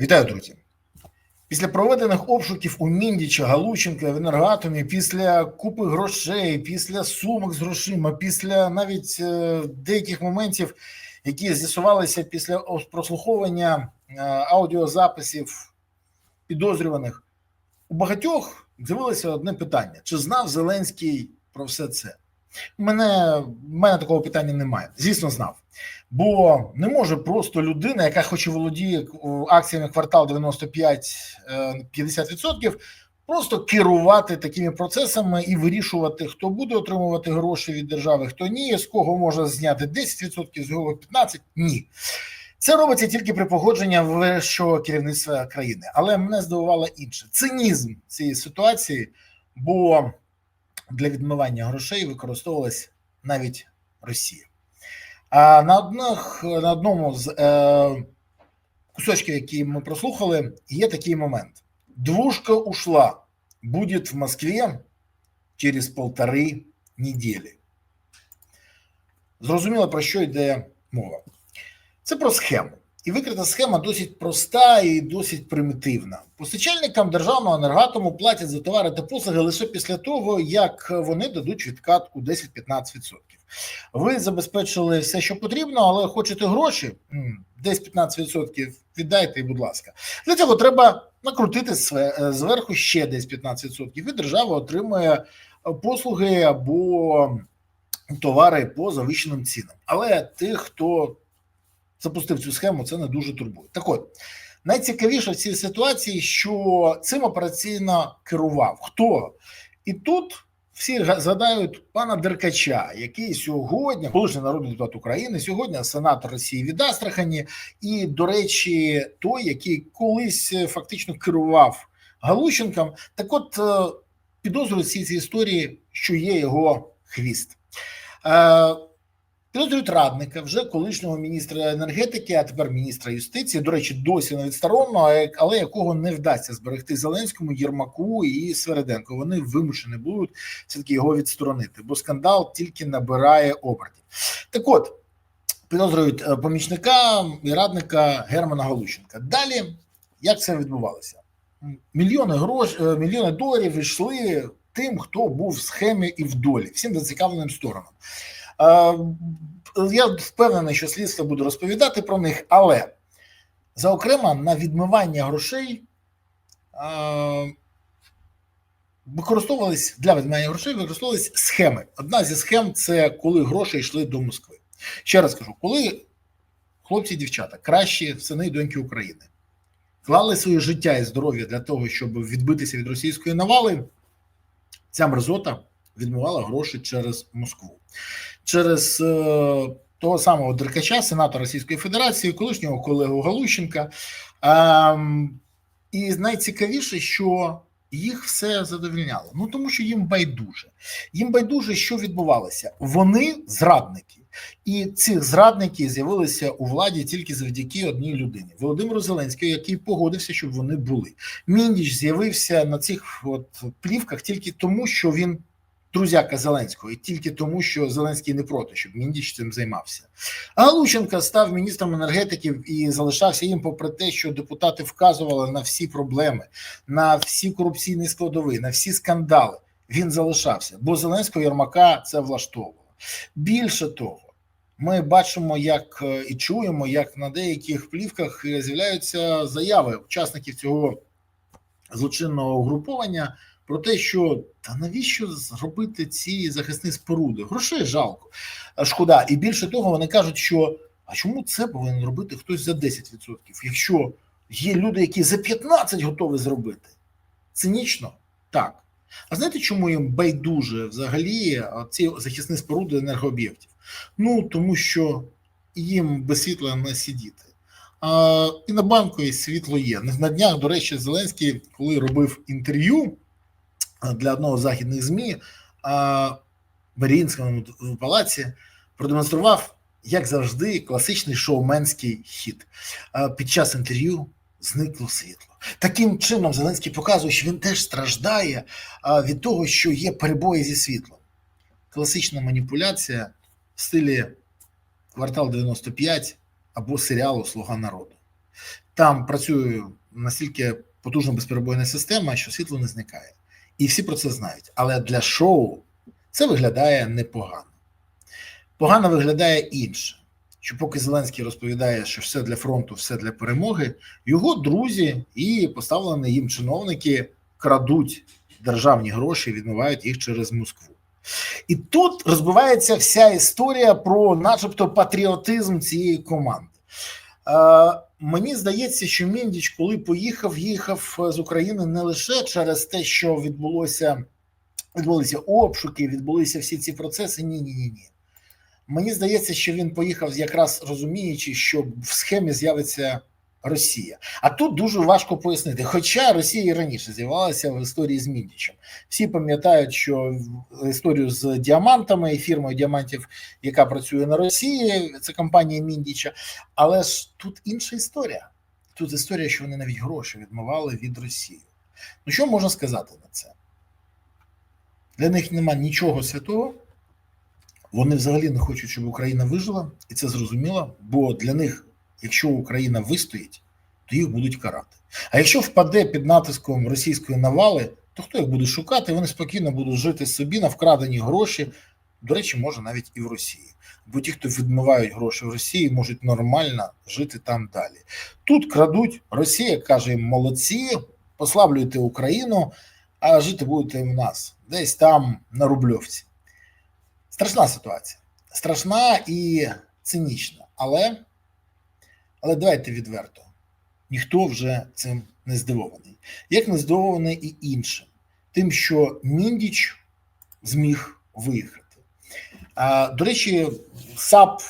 Вітаю, друзі. Після проведених обшуків у Міндіча, Галученка в енергоатомі, після купи грошей, після сумок з грошима, після навіть е, деяких моментів, які з'ясувалися після прослуховування е, аудіозаписів підозрюваних, у багатьох з'явилося одне питання: чи знав Зеленський про все це? Мене, мене такого питання немає. Звісно, знав. Бо не може просто людина, яка хоч і володіє акціями квартал 95 е, 50%, просто керувати такими процесами і вирішувати, хто буде отримувати гроші від держави, хто ні, з кого може зняти 10%, з кого 15%. Ні. Це робиться тільки при погодженні вищого керівництва країни. Але мене здивувало інше цинізм цієї ситуації, бо для відмивання грошей використовувалась навіть Росія. А на одних на одному з е, кусочків, які ми прослухали, є такий момент: двушка ушла, будет в Москве через полтори недели. Зрозуміло, про що йде мова. Це про схему. І викрита схема досить проста і досить примітивна. Постачальникам державного енергатому платять за товари та послуги лише після того, як вони дадуть відкатку 10-15%. Ви забезпечили все, що потрібно, але хочете гроші, десь 15% віддайте, будь ласка. Для цього треба накрутити е, зверху ще десь 15%, і держава отримує е, послуги або товари по завищеним цінам. Але тих, хто запустив цю схему, це не дуже турбує. Так от, найцікавіше в цій ситуації, що цим операційно керував хто? І тут всі згадають пана Деркача, який сьогодні, колишній народний депутат України, сьогодні сенатор Росії від Астрахані, і, до речі, той, який колись е, фактично керував Галущенком. Так от е, підозрюють всі ці історії, що є його хвіст. Підозрюють радника, вже колишнього міністра енергетики, а тепер міністра юстиції. До речі, досі не відсторонного, але якого не вдасться зберегти Зеленському, Єрмаку і Свереденко. Вони вимушені будуть все таки його відсторонити, бо скандал тільки набирає обертів. Так от підозрюють е, помічника і радника Германа Галущенка. Далі як це відбувалося? Мільйони грош, е, мільйони доларів йшли тим, хто був в схемі і в долі, всім зацікавленим сторонам. Е, Я впевнений, що слідство буде розповідати про них, але заокрема на відмивання грошей е, використовувались для відмивання грошей, використовувались схеми. Одна зі схем це коли гроші йшли до Москви. Ще раз кажу, коли хлопці і дівчата, кращі сини і доньки України, клали своє життя і здоров'я для того, щоб відбитися від російської навали, ця мерзота відмивала гроші через Москву через е, того самого Деркача, сенатора Російської Федерації, колишнього колегу Галущенка. Ем, і найцікавіше, що їх все задовільняло. Ну тому що їм байдуже. Їм байдуже, що відбувалося. Вони зрадники. І ці зрадники з'явилися у владі тільки завдяки одній людині Володимиру Зеленському, який погодився, щоб вони були. Міндіч з'явився на цих от плівках тільки тому, що він друзяка Зеленського, і тільки тому, що Зеленський не проти, щоб Міндіч цим займався. А Галущенко став міністром енергетики і залишався їм, попри те, що депутати вказували на всі проблеми, на всі корупційні складові, на всі скандали. Він залишався, бо Зеленського Єрмака це влаштовувало. Більше того, ми бачимо, як е, і чуємо, як на деяких плівках з'являються заяви учасників цього злочинного угруповання про те, що та навіщо зробити ці захисні споруди? Грошей жалко, шкода. І більше того, вони кажуть, що а чому це повинен робити хтось за 10%, якщо є люди, які за 15 готові зробити? Цинічно так. А знаєте, чому їм байдуже взагалі ці захисні споруди енергооб'єктів? Ну тому що їм без світла не сидіти. А, і на банку і світло є. На днях, до речі, Зеленський, коли робив інтерв'ю для одного з західних ЗМІ в Маріїнському палаці, продемонстрував, як завжди, класичний шоуменський хід. Під час інтерв'ю зникло світло. Таким чином, Зеленський показує, що він теж страждає від того, що є перебої зі світлом. Класична маніпуляція в стилі квартал 95 або серіалу Слуга народу. Там працює настільки потужна безперебойна система, що світло не зникає. І всі про це знають. Але для шоу це виглядає непогано. Погано виглядає інше. Що поки Зеленський розповідає, що все для фронту, все для перемоги, його друзі і поставлені їм чиновники крадуть державні гроші, відмивають їх через Москву. І тут розбивається вся історія про, начебто, патріотизм цієї команди. Е, мені здається, що Міндіч, коли поїхав, їхав з України не лише через те, що відбулося, відбулися обшуки, відбулися всі ці процеси. Ні, ні, ні, ні. Мені здається, що він поїхав якраз розуміючи, що в схемі з'явиться Росія. А тут дуже важко пояснити. Хоча Росія і раніше з'явилася в історії з Міндічем. Всі пам'ятають, що історію з діамантами і фірмою діамантів, яка працює на Росії, це компанія Міндіча. Але ж тут інша історія. Тут історія, що вони навіть гроші відмивали від Росії. Ну що можна сказати на це? Для них нема нічого святого. Вони взагалі не хочуть, щоб Україна вижила, і це зрозуміло, бо для них, якщо Україна вистоїть, то їх будуть карати. А якщо впаде під натиском російської навали, то хто їх буде шукати? Вони спокійно будуть жити собі на вкрадені гроші. До речі, може навіть і в Росії. Бо ті, хто відмивають гроші в Росії, можуть нормально жити там далі. Тут крадуть, Росія каже їм молодці, послаблюйте Україну, а жити будете в нас, десь там на Рубльовці. Страшна ситуація. Страшна і цинічна. Але, але давайте відверто. Ніхто вже цим не здивований. Як не здивований і іншим, тим, що Міндіч зміг виїхати. До речі, САП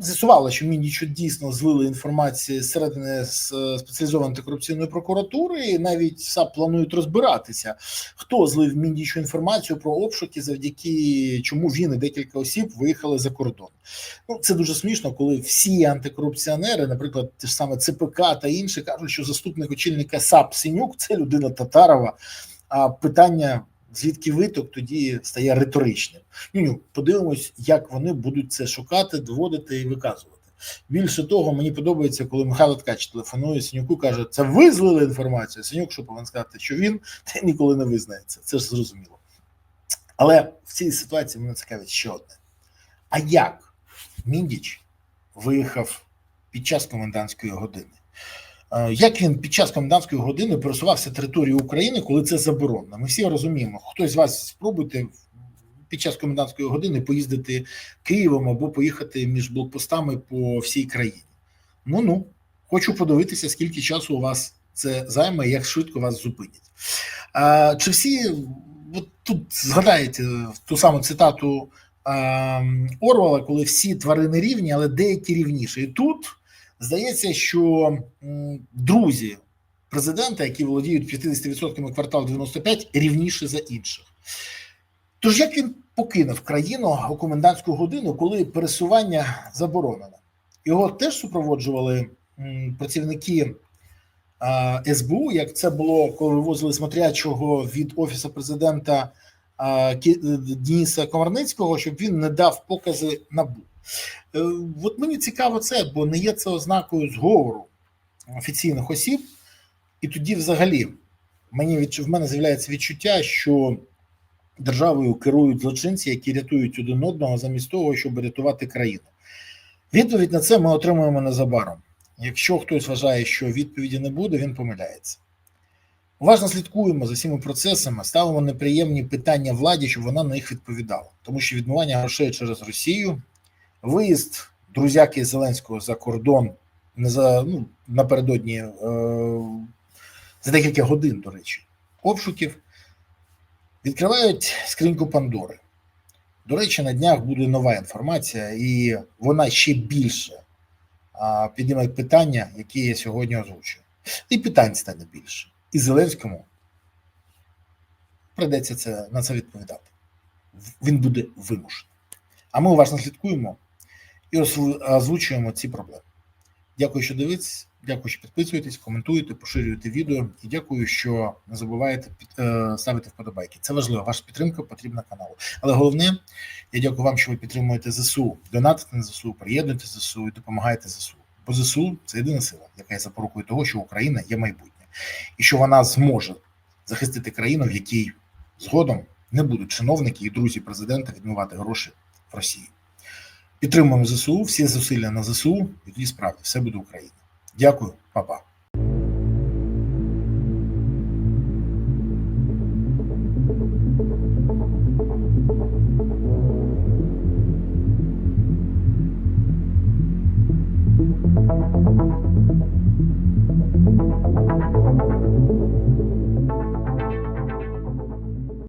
з'ясувало, що Міндічу дійсно злили інформацію зсередини з спеціалізованої антикорупційної прокуратури, і навіть САП планують розбиратися, хто злив Міндічу інформацію про обшуки, завдяки чому він і декілька осіб виїхали за кордон. Ну це дуже смішно, коли всі антикорупціонери, наприклад, те ж саме ЦПК та інші, кажуть, що заступник очільника САП Синюк це людина Татарова. А питання звідки виток тоді стає риторичним. Ну, подивимось, як вони будуть це шукати, доводити і виказувати. Більше того, мені подобається, коли Михайло Ткач телефонує Синюку, каже: це ви злили інформацію. Синюк, що повинен сказати, що він та ніколи не визнається. Це ж зрозуміло. Але в цій ситуації мене цікавить ще одне: а як Міндіч виїхав під час комендантської години? Як він під час комендантської години пересувався територією України, коли це заборонено? Ми всі розуміємо, хтось з вас спробуйте під час комендантської години поїздити Києвом або поїхати між блокпостами по всій країні. Ну ну, хочу подивитися, скільки часу у вас це займе, як швидко вас зупинять. А, Чи всі от тут згадаєте ту саму цитату а, Орвала, коли всі тварини рівні, але деякі рівніші. І тут. Здається, що друзі президента, які володіють 50% квартал 95, рівніші за інших. Тож як він покинув країну у комендантську годину, коли пересування заборонено? Його теж супроводжували працівники СБУ, як це було, коли вивозили смотрячого від офісу президента Дениса Комарницького, щоб він не дав покази набу. Е, от мені цікаво це, бо не є це ознакою зговору офіційних осіб, і тоді, взагалі, мені від в мене з'являється відчуття, що державою керують злочинці, які рятують один одного, замість того, щоб рятувати країну. Відповідь на це ми отримуємо незабаром. Якщо хтось вважає, що відповіді не буде, він помиляється. Уважно слідкуємо за всіма процесами, ставимо неприємні питання владі, щоб вона на них відповідала, тому що відмивання грошей через Росію виїзд друзяки Зеленського за кордон за ну, напередодні е, за декілька годин, до речі, обшуків, відкривають скриньку Пандори. До речі, на днях буде нова інформація, і вона ще більше а, підніме питання, які я сьогодні озвучую. І питань стане більше. І Зеленському придеться це на це відповідати. Він буде вимушений. А ми уважно слідкуємо і озвучуємо ці проблеми. Дякую, що дивитесь, дякую, що підписуєтесь, коментуєте, поширюєте відео і дякую, що не забуваєте під, е, ставити вподобайки. Це важливо. Ваша підтримка потрібна каналу. Але головне, я дякую вам, що ви підтримуєте ЗСУ, донатите на ЗСУ, приєднуєте ЗСУ і допомагаєте ЗСУ. Бо ЗСУ це єдина сила, яка є запорукою того, що Україна є майбутнє, і що вона зможе захистити країну, в якій згодом не будуть чиновники і друзі президента відмивати гроші в Росії. Підтримуємо ЗСУ, всі зусилля на ЗСУ. І тоді справді все буде Україна. Дякую, па-па.